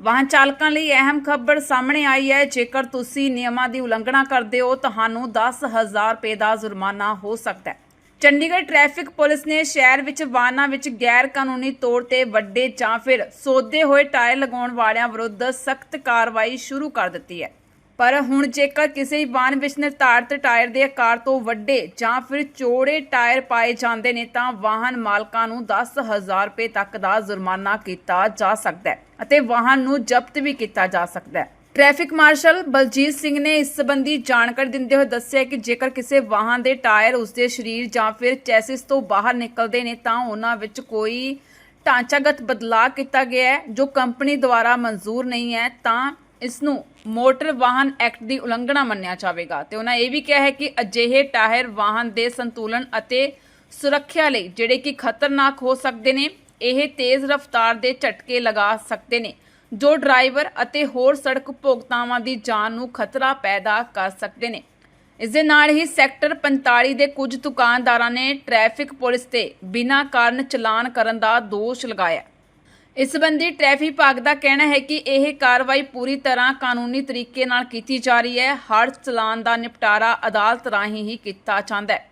ਵਾਹਨ ਚਾਲਕਾਂ ਲਈ ਅਹਿਮ ਖਬਰ ਸਾਹਮਣੇ ਆਈ ਹੈ। ਜੇਕਰ ਤੁਸੀਂ ਨਿਯਮਾਂ ਦੀ ਉਲੰਘਣਾ ਕਰਦੇ ਹੋ, ਤੁਹਾਨੂੰ 10000 ਰੁਪਏ ਦਾ ਜੁਰਮਾਨਾ ਹੋ ਸਕਦਾ ਹੈ। ਚੰਡੀਗੜ੍ਹ ਟ੍ਰੈਫਿਕ ਪੁਲਿਸ ਨੇ ਸ਼ਹਿਰ ਵਿੱਚ ਵਾਹਨਾਂ ਵਿੱਚ ਗੈਰ ਕਾਨੂੰਨੀ ਤੌਰ ਤੇ ਵੱਡੇ ਜਾਂ ਫਿਰ ਸੋਧੇ ਹੋਏ ਟਾਇਰ ਲਗਾਉਣ ਵਾਲਿਆਂ ਵਿਰੁੱਧ ਸਖਤ ਕਾਰਵਾਈ ਸ਼ੁਰੂ ਕਰ ਦਿੱਤੀ ਹੈ। ਪਰ ਹੁਣ ਜੇਕਰ ਕਿਸੇ ਵਾਹਨ ਵਿੱਚ ਨਿਰਧਾਰਤ ਟਾਇਰ ਦੇ ਆਕਾਰ ਤੋਂ ਵੱਡੇ ਜਾਂ ਫਿਰ ਚੌੜੇ ਟਾਇਰ ਪਾਏ ਜਾਂਦੇ ਨੇ, ਤਾਂ ਵਾਹਨ ਮਾਲਕਾਂ ਨੂੰ 10000 ਰੁਪਏ ਤੱਕ ਦਾ ਜੁਰਮਾਨਾ ਕੀਤਾ ਜਾ ਸਕਦਾ ਹੈ ਅਤੇ ਵਾਹਨ ਨੂੰ ਜ਼ਬਤ ਵੀ ਕੀਤਾ ਜਾ ਸਕਦਾ ਹੈ। ਟ੍ਰੈਫਿਕ ਮਾਰਸ਼ਲ ਬਲਜੀਤ ਸਿੰਘ ਨੇ ਇਸ ਸੰਬੰਧੀ ਜਾਣਕਾਰੀ ਦਿੰਦੇ ਹੋਏ ਦੱਸਿਆ ਕਿ ਜੇਕਰ ਕਿਸੇ ਵਾਹਨ ਦੇ ਟਾਇਰ ਉਸਦੇ ਸਰੀਰ ਜਾਂ ਫਿਰ ਚੈਸਿਸ ਤੋਂ ਬਾਹਰ ਨਿਕਲਦੇ ਨੇ, ਤਾਂ ਉਹਨਾਂ ਵਿੱਚ ਕੋਈ ਢਾਂਚਾਗਤ ਬਦਲਾਅ ਕੀਤਾ ਗਿਆ ਹੈ, ਜੋ ਕੰਪਨੀ ਦੁਆਰਾ ਮਨਜ਼ੂਰ ਨਹੀਂ ਹੈ, ਤਾਂ ਇਸ ਨੂੰ ਮੋਟਰ ਵਾਹਨ ਐਕਟ ਦੀ ਉਲੰਘਣਾ ਮੰਨਿਆ ਜਾਵੇਗਾ ਤੇ ਉਹਨਾਂ ਇਹ ਵੀ ਕਿਹਾ ਹੈ ਕਿ ਅਜਿਹੇ ਟਾਇਰ ਵਾਹਨ ਦੇ ਸੰਤੁਲਨ ਅਤੇ ਸੁਰੱਖਿਆ ਲਈ ਜਿਹੜੇ ਕਿ ਖਤਰਨਾਕ ਹੋ ਸਕਦੇ ਨੇ, ਇਹ ਤੇਜ਼ ਰਫ਼ਤਾਰ ਦੇ ਝਟਕੇ ਲਗਾ ਸਕਦੇ ਨੇ, ਜੋ ਡਰਾਈਵਰ ਅਤੇ ਹੋਰ ਸੜਕ ਉਪਭੋਗਤਾਵਾਂ ਦੀ ਜਾਨ ਨੂੰ ਖਤਰਾ ਪੈਦਾ ਕਰ ਸਕਦੇ ਨੇ। ਇਸ ਦੇ ਨਾਲ ਹੀ ਸੈਕਟਰ 45 ਦੇ ਕੁਝ ਦੁਕਾਨਦਾਰਾਂ ਨੇ ਟ੍ਰੈਫਿਕ ਪੁਲਿਸ ਤੇ ਬਿਨਾਂ ਕਾਰਨ ਚਲਾਨ ਕਰਨ ਦਾ ਦੋਸ਼ ਲਗਾਇਆ। ਇਸ ਸੰਬੰਧੀ ਟ੍ਰੈਫਿਕ ਵਿਭਾਗ ਦਾ ਕਹਿਣਾ ਹੈ ਕਿ ਇਹ ਕਾਰਵਾਈ ਪੂਰੀ ਤਰ੍ਹਾਂ ਕਾਨੂੰਨੀ ਤਰੀਕੇ ਨਾਲ ਕੀਤੀ ਜਾ ਰਹੀ ਹੈ। ਹਰ ਚਲਾਨ ਦਾ ਨਿਪਟਾਰਾ ਅਦਾਲਤ ਰਾਹੀਂ ਹੀ ਕੀਤਾ ਜਾਂਦਾ ਹੈ।